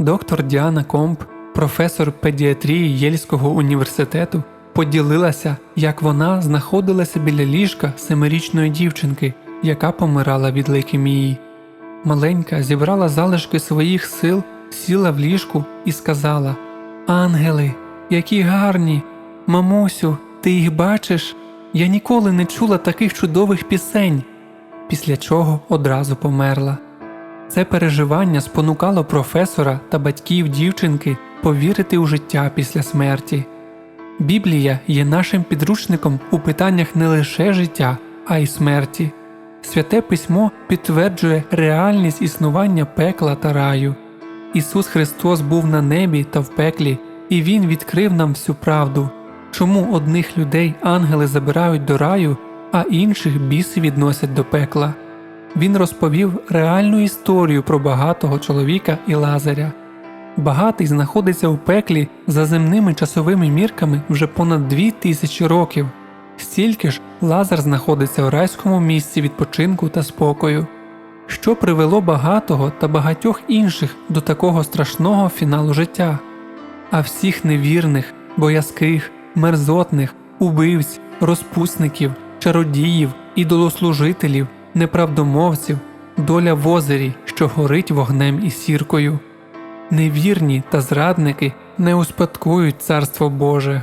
доктор Діана Комп, професор педіатрії Єльського університету, поділилася, як вона знаходилася біля ліжка семирічної дівчинки, яка помирала від лейкемії. Маленька зібрала залишки своїх сил, сіла в ліжку і сказала: Ангели, які гарні! Мамусю, ти їх бачиш? Я ніколи не чула таких чудових пісень. Після чого одразу померла. Це переживання спонукало професора та батьків дівчинки повірити у життя після смерті. Біблія є нашим підручником у питаннях не лише життя, а й смерті. Святе письмо підтверджує реальність існування пекла та раю. Ісус Христос був на небі та в пеклі, і Він відкрив нам всю правду, чому одних людей ангели забирають до раю, а інших біси відносять до пекла. Він розповів реальну історію про багатого чоловіка і Лазаря. Багатий знаходиться у пеклі за земними часовими мірками вже понад дві тисячі років. Стільки ж Лазар знаходиться в райському місці відпочинку та спокою, що привело багатого та багатьох інших до такого страшного фіналу життя. А всіх невірних, боязких, мерзотних, убивць, розпусників, чародіїв, ідолослужителів, неправдомовців, доля в озері, що горить вогнем і сіркою. Невірні та зрадники не успадкують Царство Боже.